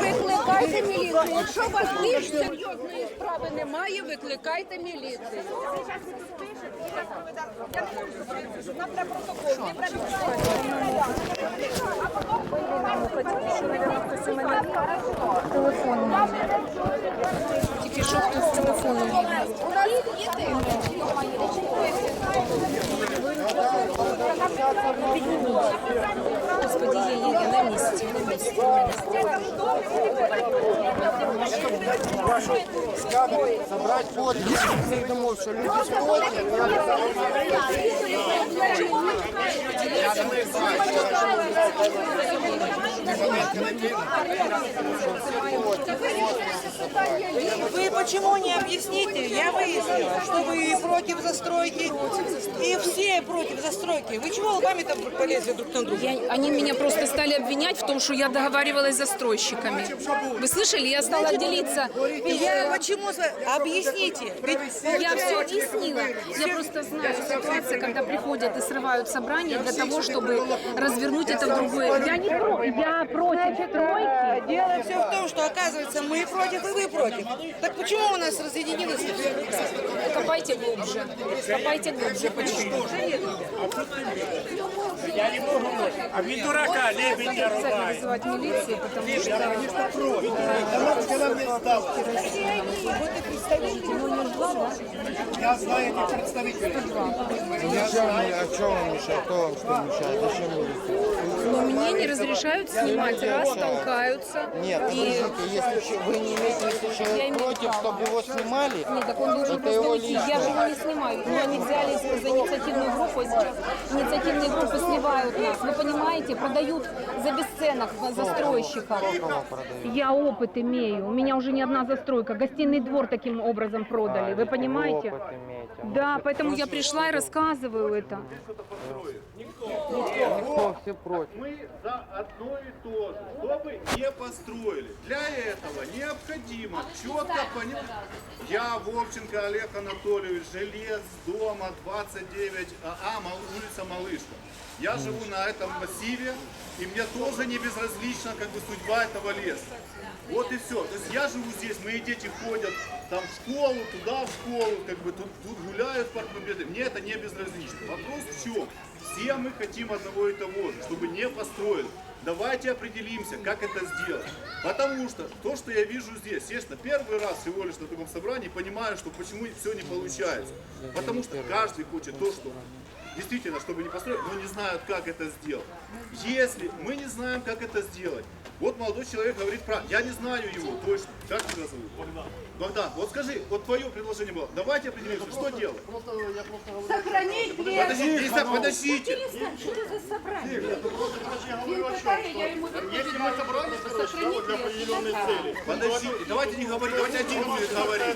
Викликайте міліцію. Якщо у вас більш серйозної справи немає, викликайте міліцію. Тільки що хтось з телефоном. Господи, є, є, є, на місці, на місці, на місці. Собрать подписи всех домов, что люди против. вы почему не объясните? Я выяснила, что вы против застройки, и все против застройки. Вы чего лбами там полезли друг на друга? Я- они меня просто стали обвинять в том, что я договаривалась с застройщиками. Вы слышали? Я стала делиться. Я почему? Объясните. Ведь Я все объяснила. Я просто знаю ситуацию, когда приходят и срывают собрание для того, чтобы развернуть это в другое. Я не про, я против стройки. дело все в том, что оказывается мы против и вы против. Так почему у нас разъединилось? Копайте глубже. Копайте глубже. Почему? А від дурака лебедя рубає. Вызывать милицию, потому что Когда мне сдал. Я знаю этих представителей. Я знаю, а что вам мешает? Кто вам что мешает? Зачем вы но мне не разрешают снимать, раз толкаются. Нет, и подождите, если вы не имеете, если Я человек имею против, чтобы его снимали, Нет, так он должен это просто его. Я лично. же его не снимаю. Ну, они взялись за инициативную группу, а сейчас инициативные группы сливают нас. Вы понимаете, продают за бесценок. Кого продают? Я опыт имею. У меня уже не одна застройка. Гостиный двор таким образом продали. Вы понимаете? Опыт имеете. Да, поэтому я пришла и рассказываю это. Все против. Мы за одно и то же, чтобы не построили. Для этого необходимо четко понять. Я Вовченко Олег Анатольевич, жилец дома 29, а, а, улица Малышка. Я живу на этом массиве, и мне тоже не безразлична как бы судьба этого леса. Вот и все. То есть я живу здесь, мои дети ходят там в школу, туда в школу, как бы тут, тут гуляют в парк Победы. Мне это не безразлично. Вопрос в чем? Все мы хотим одного и того же, чтобы не построили. Давайте определимся, как это сделать. Потому что то, что я вижу здесь, естественно, первый раз всего лишь на таком собрании понимаю, что почему все не получается. Потому что каждый хочет то, что действительно, чтобы не построить, но не знают, как это сделать. Если мы не знаем, как это сделать, вот молодой человек говорит про... Я не знаю его точно. Как тебя зовут? Богдан. Богдан, вот скажи, вот твое предложение было. Давайте определимся, что делать? Сохраніть Подождите, не знаю, подождите. Що це за собрання? Він питає, я йому відповідаю. Сохраніть лес. Подождите, давайте не говорить, давайте один будет говорить.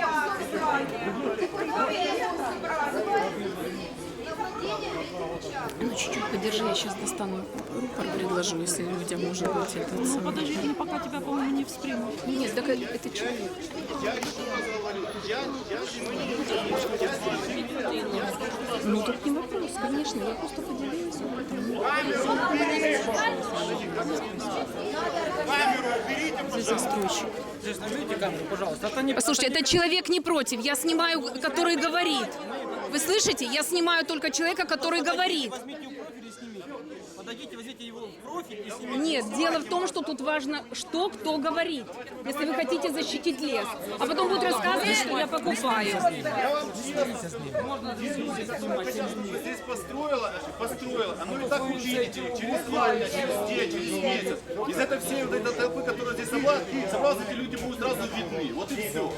Ну, чуть-чуть подержи, я сейчас достану рупор, предложу, если людям может быть это самое. Подожди, они пока тебя, по-моему, не вспримут. Нет, так это это человек. Ну, тут не вопрос, конечно, я просто поделилась. Здесь застройщик. Здесь камеру, пожалуйста. Это не Послушайте, этот человек не против. Я снимаю, который говорит. Вы слышите? Я снимаю только человека, который говорит. Подойдите, возьмите его в профиль и снимите. Нет, дело в том, что тут важно, что кто говорит, если вы хотите защитить лес. А потом будут рассказывать, что я покупаю. Здесь построила, построила. А ну и так увидите, через два дня, через день, через месяц. Из этой всей вот этой толпы, которая здесь собралась, собралась, эти люди будут сразу видны. Вот и все.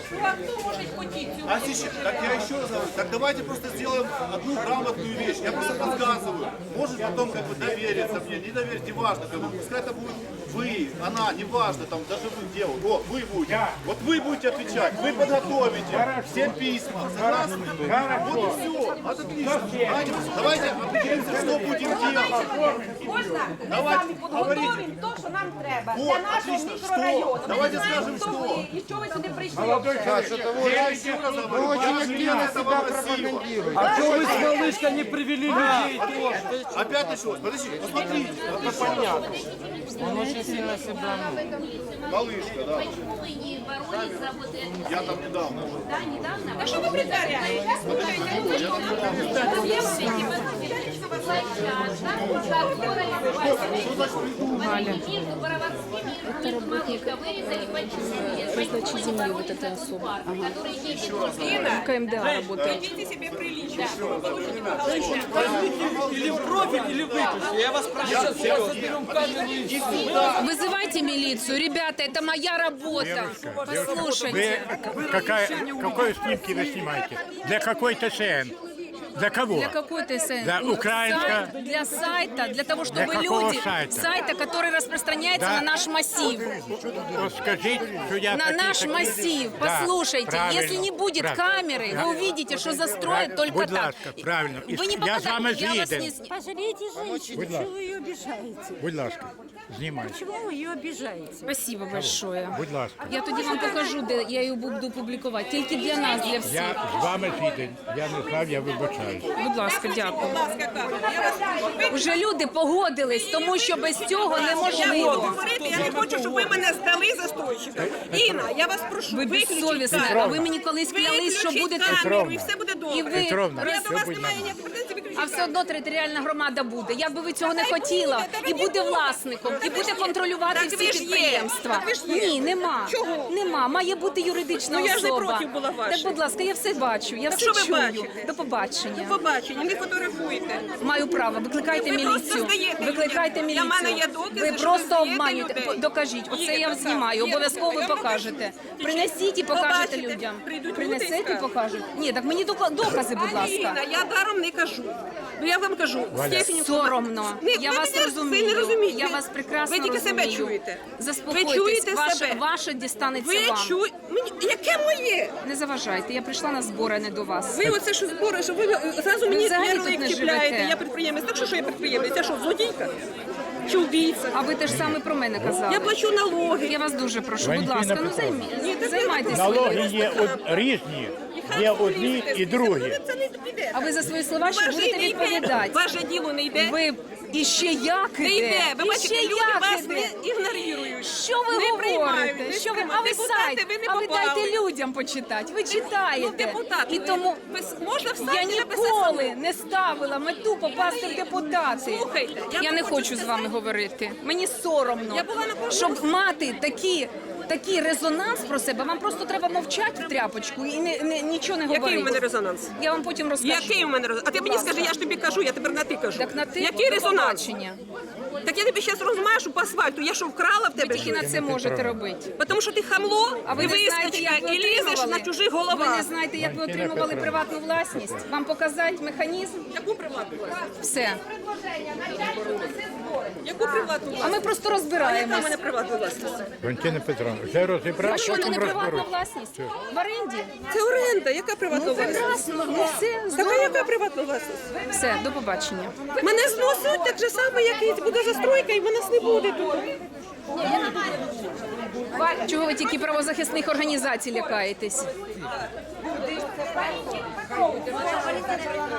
А сейчас, так я еще раз говорю, так давайте просто сделаем одну грамотную вещь. Я просто подсказываю. Может потом как бы довериться мне, не доверить, неважно. Как бы, пускай это будет вы, она, неважно, там даже вы дело. Вот, вы будете. Вот вы будете отвечать, вы подготовите все письма. Согласны? Вот и все. Отлично. Аня, Давайте определимся, что будем делать. Можна? Ми Давайте, самі підготуємо то, що нам треба. Вот, Для нашого отлично. мікрорайону. Что? Ми Давайте не знаємо, скажем, хто что. ви і що ви сюди прийшли. Саша, того Я еще раз вы говорю, очень я активно этого себя массива. пропагандируете. А что вы с малышкой не привели людей тоже? Опять началось. Подожди, посмотрите. Это понятно. Он очень сильно себя... Малышка, да. Почему вы не боролись за вот это? Я там недавно. Да, недавно. А что вы притворяетесь? Это работник Раздачи земли вот этой особо. В КМДА работает. Или в профиль, или выпуск. Я вас прошу, сейчас соберем камеру и все. Вызывайте милицию. Ребята, это моя работа. Послушайте. Какая, какой снимки вы снимаете? Для какой ТСН? Для кого? Для какой ТСН? Для украинска- Сайт- для сайта, для того, чтобы какого люди... сайта? Сайта, который распространяется Да. на наш массив. Вот скажите, что я На такие- наш такие- массив. Да, Послушайте, правильно, если не будет правильно. камеры, Да. вы увидите, что застроят Правильно. только Будь так. ласка, правильно. Вы не Я з вами попадаете, я вас згіден. не... с- Пожалейте женщину, чего вы ее обижаете? Будь ласка, знімайте. Почему вы ее обижаете? Спасибо большое. Будь ласка. Я тоді вам покажу, де я її буду публікувати. Тільки для нас, для всіх. Я з вами згіден. Я не знав, я вибачаюсь. Будь ласка, дякую. Уже люди погодились, тому що без цього неможливо. говорити, я не хочу, щоб ви мене здали застройщикам. Інна, я вас прошу, Ви виключіть безсовісна, камеру. а ви мені колись клялись, що Виключіть будете... камеру, і все буде добре. І ви Петровна, Я до вас все буде маю виключіть А все одно територіальна громада буде. Як би ви цього не хотіла, і буде власником, і буде контролювати всі ви підприємства. Ви. Ні, нема. Чого? Нема. Має бути юридична Ну, я ж не проти була ваша. Так, будь ласка, я все бачу, я все ви чую. До побачення. Побачення, не фотографуйте. Маю право, викликайте міліцію. Викликайте міліцію. Для мене є докази, ви що ви просто здаєте обманюєте. людей. Докажіть. Оце я знімаю. Обов'язково ви покажете. Принесіть і покажете людям. Прийдуть люди і Принесете і скажуть. покажуть. Ні, так мені дока- докази, будь ласка. Інна, я даром не кажу. Ну я вам кажу, степені Соромно. Ні, я ви вас мене- розумію. Ви не розумієте. Я вас прекрасно Ви тільки розумію. себе чуєте. Заспокойтесь. Ви чуєте ваше, себе. ваше дістанеться Ви вам. чуєте? Яке моє? Не заважайте. Я прийшла на збори, а не до вас. Ви оце що збори, що ви зразу мені взагалі тут не чіпляєте. Я підприємець. Так що, що я підприємець? Я що, злодійка? Чи вбійця? А ви теж саме про мене казали. Я плачу налоги. Я вас дуже прошу, будь Валентина ласка, ну Петровна. займі... займайтеся. Налоги є од- різні, є одні і другі. Це не піде. А ви за свої слова ще Ваше будете не йде. відповідати. Ваше діло не йде. Ви іще як Не йде. Ви бачите, люди як вас іде? не ігнорують. Що ви не приймають, говорите? не Що ви? А приймають. ви Депутати, сайт, ви не а ви попали. дайте людям почитати. Ви читаєте. Ну, депутати, І ви- тому пис- можна в я сайті написати ніколи не ставила мету попасти в депутати. Слухайте, я я вам не хочу хочу з вами говорити. Мені соромно, Я була на щоб мати такі. Такий резонанс про себе, вам просто треба мовчати в тряпочку і не, не, нічого не говорити. Який у мене резонанс? Я вам потім розкажу. Який у мене резонанс? А ти мені скажи, я ж тобі кажу, я тепер на ти кажу. Так на ти Який до резонанс? побачення. Так я тобі зараз розмашу по асфальту. Я що, вкрала в Ви тебе тільки на щось? це можете робити. Тому що ти хамло, А ви не знаєте, вискочка, як ви і лізеш отримували? на чужих Ви головах. не знаєте, як ви отримували приватну власність? Вам показати механізм? Яку приватну власність? Все. Яку приватну А ми просто А яка в мене приватна власність? Валентина Петровна, вже розібрали, А що, то не приватна власність? В оренді? Це оренда, яка приватна Ну, власність? прекрасно. Ну, все, Така здорово. яка приватна власність? Все, до побачення. Мене зносить так же само, як і буде застройка, і в нас не буде тут. Чого ви тільки правозахисних організацій лякаєтесь?